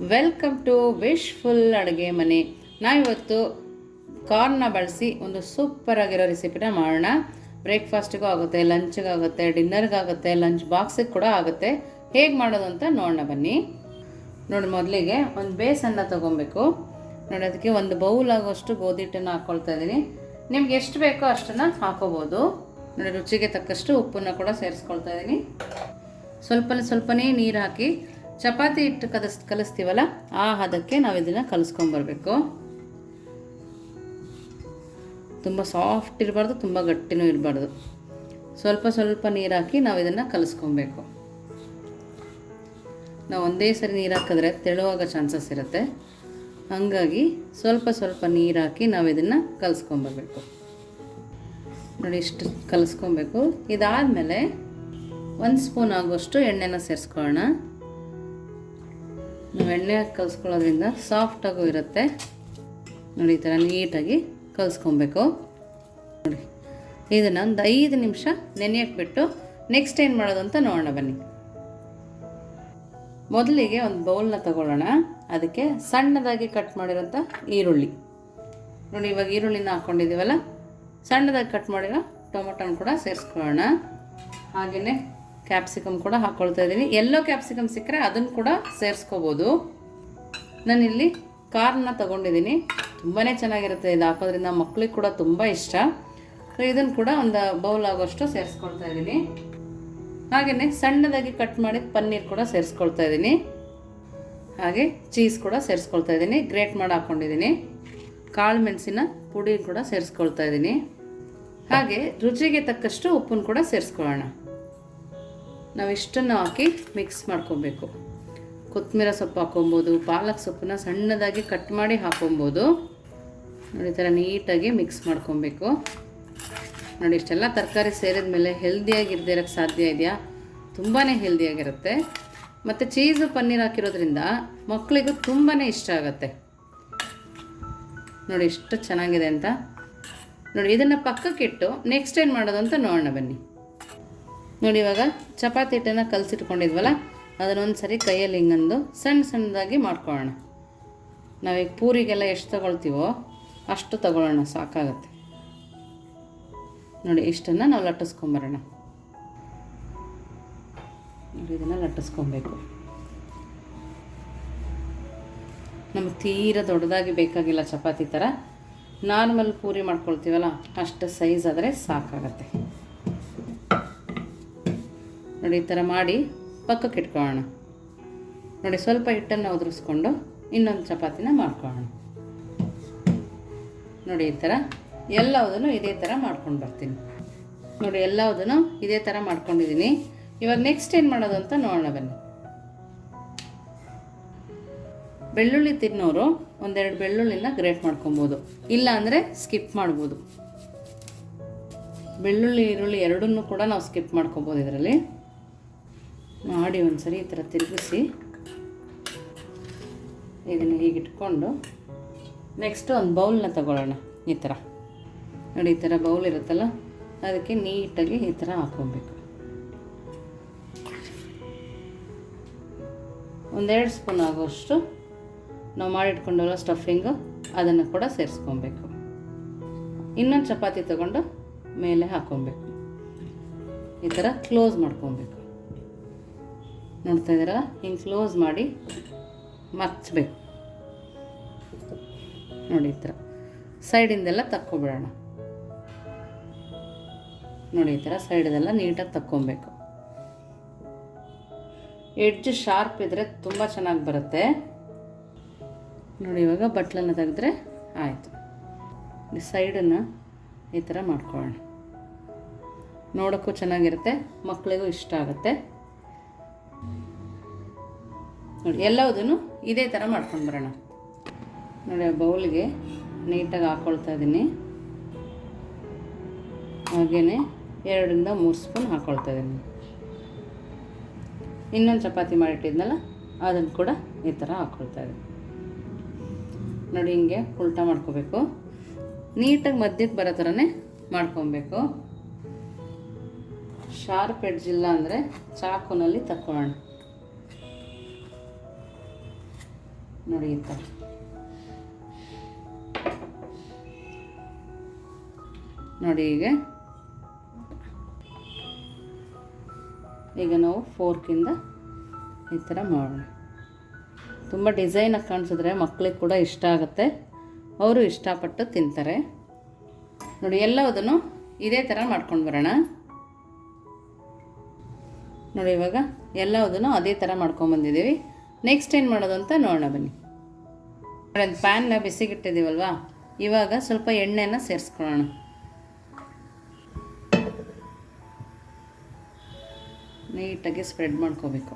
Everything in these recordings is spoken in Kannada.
ವೆಲ್ಕಮ್ ಟು ವಿಶ್ ಫುಲ್ ಅಡುಗೆ ಮನೆ. ನಾವಿವತ್ತು ಕಾರ್ನ ಬಳಸಿ ಒಂದು ಸೂಪರ್ ಆಗಿರೋ ರೆಸಿಪಿನ ಮಾಡೋಣ. ಬ್ರೇಕ್ಫಾಸ್ಟಿಗೂ ಆಗುತ್ತೆ ಲಂಚ್ಗಾಗುತ್ತೆ ಡಿನ್ನರ್ಗಾಗುತ್ತೆ ಲಂಚ್ ಬಾಕ್ಸಿಗೆ ಕೂಡ ಆಗುತ್ತೆ. ಹೇಗೆ ಮಾಡೋದು ಅಂತ ನೋಡೋಣ ಬನ್ನಿ. ನೋಡಿ, ಮೊದಲಿಗೆ ಒಂದು ಬೇಸನ್ನ ತೊಗೊಬೇಕು. ನೋಡಿ, ಅದಕ್ಕೆ ಒಂದು ಬೌಲ್ ಆಗೋಷ್ಟು ಗೋಧಿ ಹಿಟ್ಟನ್ನು ಹಾಕ್ಕೊಳ್ತಾ ಇದ್ದೀನಿ. ನಿಮ್ಗೆ ಎಷ್ಟು ಬೇಕೋ ಅಷ್ಟನ್ನು ಹಾಕೋಬೋದು. ನೋಡಿ, ರುಚಿಗೆ ತಕ್ಕಷ್ಟು ಉಪ್ಪನ್ನು ಕೂಡ ಸೇರಿಸ್ಕೊಳ್ತಾ ಇದ್ದೀನಿ. ಸ್ವಲ್ಪ ಸ್ವಲ್ಪನೇ ನೀರು ಹಾಕಿ ಚಪಾತಿ ಹಿಟ್ಟು ಕಲಸ್, ಕಲಿಸ್ತೀವಲ್ಲ, ಆ ಹದಕ್ಕೆ ನಾವು ಇದನ್ನು ಕಲಿಸ್ಕೊಂಬರ್ಬೇಕು ತುಂಬ ಸಾಫ್ಟ್ ಇರಬಾರ್ದು, ತುಂಬ ಗಟ್ಟಿನೂ ಇರಬಾರ್ದು. ಸ್ವಲ್ಪ ಸ್ವಲ್ಪ ನೀರು ಹಾಕಿ ನಾವು ಇದನ್ನು ಕಲಿಸ್ಕೊಬೇಕು. ನಾವು ಒಂದೇ ಸರಿ ನೀರು ಹಾಕಿದ್ರೆ ತೆಳುವಾಗ ಚಾನ್ಸಸ್ ಇರುತ್ತೆ. ಹಾಗಾಗಿ ಸ್ವಲ್ಪ ಸ್ವಲ್ಪ ನೀರು ಹಾಕಿ ನಾವು ಇದನ್ನು ಕಲಿಸ್ಕೊಂಬರ್ಬೇಕು ನೋಡಿ ಇಷ್ಟು ಕಲಿಸ್ಕೊಬೇಕು. ಇದಾದಮೇಲೆ ಒಂದು ಸ್ಪೂನ್ ಆಗುವಷ್ಟು ಎಣ್ಣೆನ ಸೇರಿಸ್ಕೊಳ್ಳೋಣ. ನಾವು ಎಣ್ಣೆ ಹಾಕಿ ಕಲಿಸ್ಕೊಳ್ಳೋದ್ರಿಂದ ಸಾಫ್ಟಾಗೂ ಇರುತ್ತೆ. ನೋಡಿ, ಈ ಥರ ನೀಟಾಗಿ ಕಲಿಸ್ಕೊಬೇಕು. ನೋಡಿ, ಇದನ್ನು ಒಂದು ಐದು ನಿಮಿಷ ನೆನೆಯಕ್ಕೆ ಬಿಟ್ಟು ನೆಕ್ಸ್ಟ್ ಏನು ಮಾಡೋದು ಅಂತ ನೋಡೋಣ ಬನ್ನಿ. ಮೊದಲಿಗೆ ಒಂದು ಬೌಲ್ನ ತಗೊಳ್ಳೋಣ. ಅದಕ್ಕೆ ಸಣ್ಣದಾಗಿ ಕಟ್ ಮಾಡಿರೋಂಥ ಈರುಳ್ಳಿ. ನೋಡಿ, ಇವಾಗ ಈರುಳ್ಳಿನ ಹಾಕ್ಕೊಂಡಿದ್ದೀವಲ್ಲ ಸಣ್ಣದಾಗಿ ಕಟ್ ಮಾಡಿರೋ ಟೊಮೊಟೊನ ಕೂಡ ಸೇರಿಸ್ಕೊಳ್ಳೋಣ. ಹಾಗೆಯೇ ಕ್ಯಾಪ್ಸಿಕಮ್ ಕೂಡ ಹಾಕ್ಕೊಳ್ತಾ ಇದ್ದೀನಿ. ಎಲ್ಲೋ ಕ್ಯಾಪ್ಸಿಕಮ್ ಸಿಕ್ಕರೆ ಅದನ್ನು ಕೂಡ ಸೇರಿಸ್ಕೋಬೋದು. ನಾನಿಲ್ಲಿ ಕಾರ್ನ ತಗೊಂಡಿದ್ದೀನಿ. ತುಂಬಾ ಚೆನ್ನಾಗಿರುತ್ತೆ ಇದು ಹಾಕೋದ್ರಿಂದ ಮಕ್ಳಿಗೆ ಕೂಡ ತುಂಬ ಇಷ್ಟ. ಇದನ್ನು ಕೂಡ ಒಂದು ಬೌಲ್ ಆಗೋಷ್ಟು ಸೇರಿಸ್ಕೊಳ್ತಾ ಇದ್ದೀನಿ. ಹಾಗೆಯೇ ಸಣ್ಣದಾಗಿ ಕಟ್ ಮಾಡಿದ ಪನ್ನೀರ್ ಕೂಡ ಸೇರಿಸ್ಕೊಳ್ತಾ ಇದ್ದೀನಿ. ಹಾಗೆ ಚೀಸ್ ಕೂಡ ಸೇರಿಸ್ಕೊಳ್ತಾ ಇದ್ದೀನಿ. ಗ್ರೇಟ್ ಮಾಡಿ ಹಾಕ್ಕೊಂಡಿದ್ದೀನಿ ಕಾಳು ಮೆಣಸಿನ ಪುಡಿ ಕೂಡ ಸೇರಿಸ್ಕೊಳ್ತಾ ಇದ್ದೀನಿ. ಹಾಗೆ ರುಚಿಗೆ ತಕ್ಕಷ್ಟು ಉಪ್ಪನ್ನು ಕೂಡ ಸೇರಿಸ್ಕೊಳ್ಳೋಣ. ನಾವು ಇಷ್ಟನ್ನು ಹಾಕಿ ಮಿಕ್ಸ್ ಮಾಡ್ಕೊಬೇಕು. ಕೊತ್ತಂಬರಿ ಸೊಪ್ಪು ಹಾಕೊಬೋದು ಪಾಲಕ್ ಸೊಪ್ಪನ್ನ ಸಣ್ಣದಾಗಿ ಕಟ್ ಮಾಡಿ ಹಾಕೊಬೋದು ನೋಡಿ ಥರ ನೀಟಾಗಿ ಮಿಕ್ಸ್ ಮಾಡ್ಕೊಬೇಕು. ನೋಡಿ, ಇಷ್ಟೆಲ್ಲ ತರಕಾರಿ ಸೇರಿದ ಮೇಲೆ ಹೆಲ್ದಿಯಾಗಿರದೇ ಇರೋಕ್ಕೆ ಸಾಧ್ಯ ಇದೆಯಾ? ತುಂಬಾ ಹೆಲ್ದಿಯಾಗಿರುತ್ತೆ ಮತ್ತು ಚೀಸು ಪನ್ನೀರ್ ಹಾಕಿರೋದ್ರಿಂದ ಮಕ್ಕಳಿಗೂ ತುಂಬಾ ಇಷ್ಟ ಆಗುತ್ತೆ. ನೋಡಿ, ಎಷ್ಟು ಚೆನ್ನಾಗಿದೆ ಅಂತ. ನೋಡಿ, ಇದನ್ನು ಪಕ್ಕಕ್ಕಿಟ್ಟು ನೆಕ್ಸ್ಟ್ ಏನು ಮಾಡೋದು ಅಂತ ನೋಡೋಣ ಬನ್ನಿ. ನೋಡಿ ಇವಾಗ ಚಪಾತಿ ಹಿಟ್ಟನ್ನು ಕಲಸಿಟ್ಕೊಂಡಿದ್ವಲ್ಲ, ಅದನ್ನೊಂದು ಸರಿ ಕೈಯಲ್ಲಿ ಹಿಂಗಂದು ಸಣ್ಣ ಸಣ್ಣದಾಗಿ ಮಾಡ್ಕೊಳ್ಳೋಣ. ನಾವೀಗ ಪೂರಿಗೆಲ್ಲ ಎಷ್ಟು ತಗೊಳ್ತೀವೋ ಅಷ್ಟು ತಗೊಳ್ಳೋಣ, ಸಾಕಾಗತ್ತೆ. ನೋಡಿ ಇಷ್ಟನ್ನು ನಾವು ಲಟ್ಟಿಸ್ಕೊಂಬರೋಣ. ನೋಡಿ ಇದನ್ನು ಲಟ್ಟಿಸ್ಕೊಬೇಕು. ನಮಗೆ ತೀರ ದೊಡ್ಡದಾಗಿ ಬೇಕಾಗಿಲ್ಲ ಚಪಾತಿ ಥರ ನಾರ್ಮಲ್ ಪೂರಿ ಮಾಡ್ಕೊಳ್ತೀವಲ್ಲ, ಅಷ್ಟು ಸೈಜ್ ಆದರೆ ಸಾಕಾಗತ್ತೆ. ನೋಡಿ, ಈ ಥರ ಮಾಡಿ ಪಕ್ಕಕ್ಕೆ ಇಟ್ಕೊಳ್ಳೋಣ. ನೋಡಿ, ಸ್ವಲ್ಪ ಹಿಟ್ಟನ್ನು ಉದುರಿಸ್ಕೊಂಡು ಇನ್ನೊಂದು ಚಪಾತಿನ ಮಾಡ್ಕೊಳ್ಳೋಣ. ನೋಡಿ, ಈ ಥರ ಎಲ್ಲವುದನ್ನು ಇದೇ ಥರ ಮಾಡ್ಕೊಂಡು ಬರ್ತೀನಿ. ನೋಡಿ, ಎಲ್ಲವುದನ್ನು ಇದೇ ಥರ ಮಾಡ್ಕೊಂಡಿದ್ದೀನಿ. ಇವಾಗ ನೆಕ್ಸ್ಟ್ ಏನು ಮಾಡೋದು ಅಂತ ನೋಡೋಣ ಬನ್ನಿ. ಬೆಳ್ಳುಳ್ಳಿ ತಿನ್ನೋರು ಒಂದೆರಡು ಬೆಳ್ಳುಳ್ಳಿನ ಗ್ರೇಟ್ ಮಾಡ್ಕೊಬೋದು. ಇಲ್ಲ ಅಂದರೆ ಸ್ಕಿಪ್ ಮಾಡ್ಬೋದು. ಬೆಳ್ಳುಳ್ಳಿ, ಈರುಳ್ಳಿ ಎರಡನ್ನೂ ಕೂಡ ನಾವು ಸ್ಕಿಪ್ ಮಾಡ್ಕೊಬೋದು ಇದರಲ್ಲಿ. ಮಾಡಿ ಒಂದ್ಸರಿ ಈ ಥರ ತಿರುಗಿಸಿ ಇದನ್ನು ಹೀಗೆ ಇಟ್ಕೊಂಡು ನೆಕ್ಸ್ಟ್ ಒಂದು ಬೌಲ್ನ ತಗೊಳ್ಳೋಣ ಈ ಥರ. ನೋಡಿ, ಈ ಥರ ಬೌಲ್ ಇರುತ್ತಲ್ಲ, ಅದಕ್ಕೆ ನೀಟಾಗಿ ಈ ಥರ ಹಾಕ್ಕೊಬೇಕು. ಒಂದೆರಡು ಸ್ಪೂನ್ ಆಗೋಷ್ಟು ನಾವು ಮಾಡಿಟ್ಕೊಂಡಲ್ಲ ಸ್ಟಫಿಂಗು ಅದನ್ನು ಕೂಡ ಸೇರಿಸ್ಕೊಬೇಕು. ಇನ್ನೊಂದು ಚಪಾತಿ ತಗೊಂಡು ಮೇಲೆ ಹಾಕ್ಕೊಬೇಕು. ಈ ಥರ ಕ್ಲೋಸ್ ಮಾಡ್ಕೊಬೇಕು. ನೋಡ್ತಾ ಇದ್ದೀರಲ್ಲ ಹಿಂಗೆ ಕ್ಲೋಸ್ ಮಾಡಿ ಮಚ್ಚಬೇಕು ನೋಡಿ ಈ ಥರ. ಸೈಡಿಂದೆಲ್ಲ ತಕ್ಕೊಬಿಡೋಣ. ನೋಡಿ ಈ ಥರ ಸೈಡದೆಲ್ಲ ನೀಟಾಗಿ ತಕ್ಕೊಬೇಕು. ಎಡ್ಜ್ ಶಾರ್ಪ್ ಇದ್ದರೆ ತುಂಬ ಚೆನ್ನಾಗಿ ಬರುತ್ತೆ. ನೋಡಿ ಇವಾಗ ಬಟ್ಲನ್ನು ತೆಗೆದ್ರೆ ಆಯಿತು. ಸೈಡನ್ನು ಈ ಥರ ಮಾಡ್ಕೊಳ್ಳೋಣ. ನೋಡೋಕ್ಕೂ ಚೆನ್ನಾಗಿರುತ್ತೆ ಮಕ್ಕಳಿಗೂ ಇಷ್ಟ ಆಗುತ್ತೆ. ನೋಡಿ, ಎಲ್ಲವುದನ್ನು ಇದೇ ಥರ ಮಾಡ್ಕೊಂಡು ಬರೋಣ. ನೋಡಿ ಬೌಲ್ಗೆ ನೀಟಾಗಿ ಹಾಕ್ಕೊಳ್ತಾ ಇದ್ದೀನಿ ಹಾಗೆಯೇ ಎರಡರಿಂದ ಮೂರು ಸ್ಪೂನ್ ಹಾಕ್ಕೊಳ್ತಾ ಇದ್ದೀನಿ ಇನ್ನೊಂದು ಚಪಾತಿ ಮಾಡಿಟ್ಟಿದ್ನಲ್ಲ, ಅದನ್ನು ಕೂಡ ಈ ಥರ ಹಾಕ್ಕೊಳ್ತಾ ಇದ್ದೀನಿ ನೋಡಿ, ಹಿಂಗೆ ಉಲ್ಟಾ ಮಾಡ್ಕೋಬೇಕು. ನೀಟಾಗಿ ಮಧ್ಯಕ್ಕೆ ಬರೋ ಥರನೇ ಮಾಡ್ಕೊಬೇಕು. ಶಾರ್ಪ್ ಎಡ್ಜ್ ಇಲ್ಲ ಅಂದರೆ ಚಾಕುನಲ್ಲಿ ತಕ್ಕೊಳ್ಳೋಣ. ನೋಡಿ ಈ ನೋಡಿ ಈಗ. ಈಗ ನಾವು ಫೋರ್ಕಿಂದ ಈ ಥರ ಮಾಡೋಣ. ತುಂಬ ಡಿಸೈನಾಗಿ ಕಾಣಿಸಿದ್ರೆ ಮಕ್ಕಳಿಗೆ ಕೂಡ ಇಷ್ಟ ಆಗುತ್ತೆ. ಅವರು ಇಷ್ಟಪಟ್ಟು ತಿಂತಾರೆ. ನೋಡಿ ಎಲ್ಲದನ್ನು ಇದೇ ಥರ ಮಾಡ್ಕೊಂಡು ಬರೋಣ. ನೋಡಿ, ಇವಾಗ ಎಲ್ಲದನ್ನು ಅದೇ ಥರ ಮಾಡ್ಕೊಂಬಂದಿದ್ದೀವಿ ನೆಕ್ಸ್ಟ್ ಏನು ಮಾಡೋದು ಅಂತ ನೋಡೋಣ ಬನ್ನಿ. ಒಂದು ಪ್ಯಾನ್ನ ಬಿಸಿಗಿಟ್ಟಿದ್ದೀವಲ್ವ ಇವಾಗ ಸ್ವಲ್ಪ ಎಣ್ಣೆನ ಸೇರಿಸ್ಕೊಳ್ಳೋಣ. ನೀಟಾಗಿ ಸ್ಪ್ರೆಡ್ ಮಾಡ್ಕೋಬೇಕು.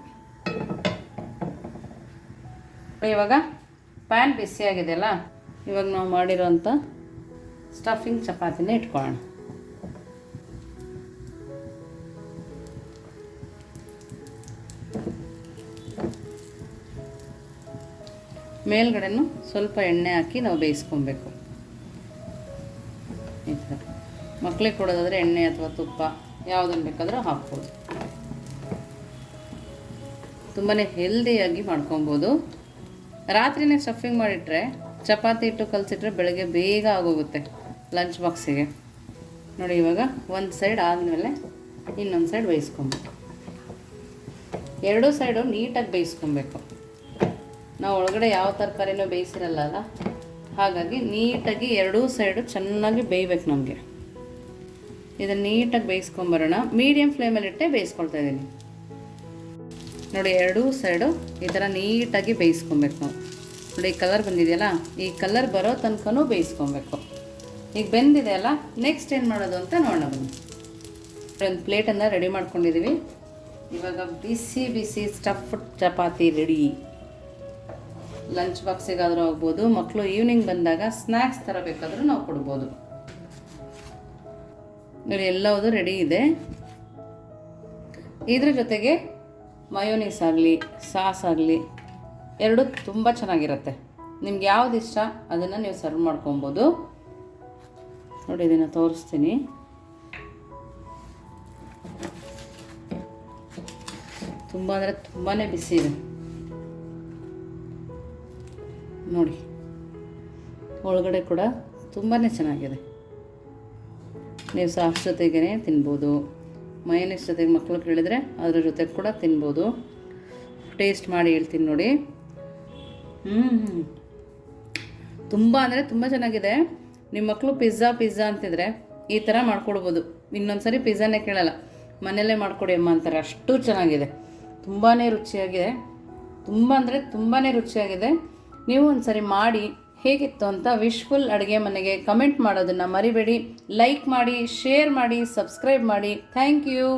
ಇವಾಗ ಪ್ಯಾನ್ ಬಿಸಿಯಾಗಿದೆಯಲ್ಲ ಇವಾಗ ನಾವು ಮಾಡಿರೋಂಥ ಸ್ಟಫಿಂಗ್ ಚಪಾತಿನ ಇಟ್ಕೊಳ್ಳೋಣ. ಮೇಲ್ಗಡೆನೂ ಸ್ವಲ್ಪ ಎಣ್ಣೆ ಹಾಕಿ ನಾವು ಬೇಯಿಸ್ಕೊಬೇಕು. ಈ ಥರ. ಮಕ್ಕಳಿಗೆ ಕೊಡೋದಾದರೆ ಎಣ್ಣೆ ಅಥವಾ ತುಪ್ಪ ಯಾವುದನ್ನು ಬೇಕಾದರೂ ಹಾಕ್ಬೋದು. ತುಂಬಾ ಹೆಲ್ದಿಯಾಗಿ ಮಾಡ್ಕೊಬೋದು. ರಾತ್ರಿನೇ ಸ್ಟಫಿಂಗ್ ಮಾಡಿಟ್ರೆ ಚಪಾತಿ ಇಟ್ಟು ಕಲಸಿಟ್ರೆ ಬೆಳಗ್ಗೆ ಬೇಗ ಆಗೋಗುತ್ತೆ ಲಂಚ್ ಬಾಕ್ಸಿಗೆ ನೋಡಿ ಇವಾಗ ಒಂದು ಸೈಡ್ ಆದಮೇಲೆ ಇನ್ನೊಂದು ಸೈಡ್ ಬೇಯಿಸ್ಕೊಬೇಕು. ಎರಡೂ ಸೈಡು ನೀಟಾಗಿ ಬೇಯಿಸ್ಕೊಬೇಕು. ನಾವು ಒಳಗಡೆ ಯಾವ ತರಕಾರಿನೂ ಬೇಯಿಸಿರಲ್ಲ ಅಲ್ಲ? ಹಾಗಾಗಿ ನೀಟಾಗಿ ಎರಡೂ ಸೈಡು ಚೆನ್ನಾಗಿ ಬೇಯಬೇಕು ನಮಗೆ. ಇದನ್ನು ನೀಟಾಗಿ ಬೇಯಿಸ್ಕೊಂಬರೋಣ. ಮೀಡಿಯಮ್ ಫ್ಲೇಮಲ್ಲಿಟ್ಟೆ ಬೇಯಿಸ್ಕೊಳ್ತಾ ಇದ್ದೀನಿ. ನೋಡಿ, ಎರಡೂ ಸೈಡು ಈ ಥರ ನೀಟಾಗಿ ಬೇಯಿಸ್ಕೊಬೇಕು ನೋಡಿ, ಈ ಕಲರ್ ಬಂದಿದೆಯಲ್ಲ? ಈ ಕಲರ್ ಬರೋ ತನಕನೂ ಬೇಯಿಸ್ಕೊಬೇಕು. ಈಗ ಬೆಂದಿದೆ ಅಲ್ಲ? ನೆಕ್ಸ್ಟ್ ಏನು ಮಾಡೋದು ಅಂತ ನೋಡೋಣ. ಬನ್ನಿ ಒಂದು ಪ್ಲೇಟನ್ನು ರೆಡಿ ಮಾಡ್ಕೊಂಡಿದ್ದೀವಿ ಇವಾಗ ಬಿಸಿ ಬಿಸಿ ಸ್ಟಫ್ ಚಪಾತಿ ರೆಡಿ ಲಂಚ್ ಬಾಕ್ಸಿಗಾದರೂ ಆಗ್ಬೋದು ಮಕ್ಕಳು ಈವ್ನಿಂಗ್ ಬಂದಾಗ ಸ್ನ್ಯಾಕ್ಸ್ ಥರ ಬೇಕಾದರೂ ನಾವು ಕೊಡ್ಬೋದು. ನೋಡಿ ಎಲ್ಲವುದು ರೆಡಿ ಇದೆ. ಇದ್ರ ಜೊತೆಗೆ ಮಯೋನೀಸ್ ಆಗಲಿ, ಸಾಸ್ ಆಗಲಿ, ಎರಡು ತುಂಬ ಚೆನ್ನಾಗಿರುತ್ತೆ. ನಿಮ್ಗೆ ಯಾವ್ದು ಇಷ್ಟ, ಅದನ್ನು ನೀವು ಸರ್ವ್ ಮಾಡ್ಕೊಬೋದು. ನೋಡಿ, ಇದನ್ನು ತೋರಿಸ್ತೀನಿ. ತುಂಬ ಅಂದರೆ ತುಂಬಾ ಬಿಸಿ ಇದೆ. ನೋಡಿ. ಒಳಗಡೆ ಕೂಡ ತುಂಬಾ ಚೆನ್ನಾಗಿದೆ. ನೀವು ಸಾಸ್ ಜೊತೆಗೇ ತಿನ್ಬೋದು. ಮೈನಸ್ ಜೊತೆಗೆ ಮಕ್ಕಳು ಕೇಳಿದರೆ ಅದರ ಜೊತೆಗೆ ಕೂಡ ತಿನ್ಬೋದು. ಟೇಸ್ಟ್ ಮಾಡಿ ಹೇಳ್ತೀನಿ ನೋಡಿ. ಹ್ಞೂ ತುಂಬ ಅಂದರೆ ತುಂಬ ಚೆನ್ನಾಗಿದೆ. ನಿಮ್ಮ ಮಕ್ಕಳು ಪಿಜ್ಜಾ ಪಿಜ್ಜಾ ಅಂತಿದ್ರೆ ಈ ಥರ ಮಾಡ್ಕೊಡ್ಬೋದು. ಇನ್ನೊಂದು ಸರಿ ಪಿಜ್ಜಾನೇ ಕೇಳಲ್ಲ. ಮನೆಯಲ್ಲೇ ಮಾಡಿಕೊಡಿ ಅಮ್ಮ ಅಂತಾರೆ. ಅಷ್ಟು ಚೆನ್ನಾಗಿದೆ. ತುಂಬಾ ರುಚಿಯಾಗಿದೆ. ತುಂಬ ಅಂದರೆ ತುಂಬಾ ರುಚಿಯಾಗಿದೆ. ನೀವು ಒಂದು ಸರಿ ಮಾಡಿ ಹೇಗಿತ್ತು ಅಂತ ವಿಶ್ಫುಲ್ ಅಡುಗೆ ಮನೆಗೆ ಕಮೆಂಟ್ ಮಾಡೋದನ್ನು ಮರಿಬೇಡಿ. ಲೈಕ್ ಮಾಡಿ ಶೇರ್ ಮಾಡಿ ಸಬ್ಸ್ಕ್ರೈಬ್ ಮಾಡಿ. Thank you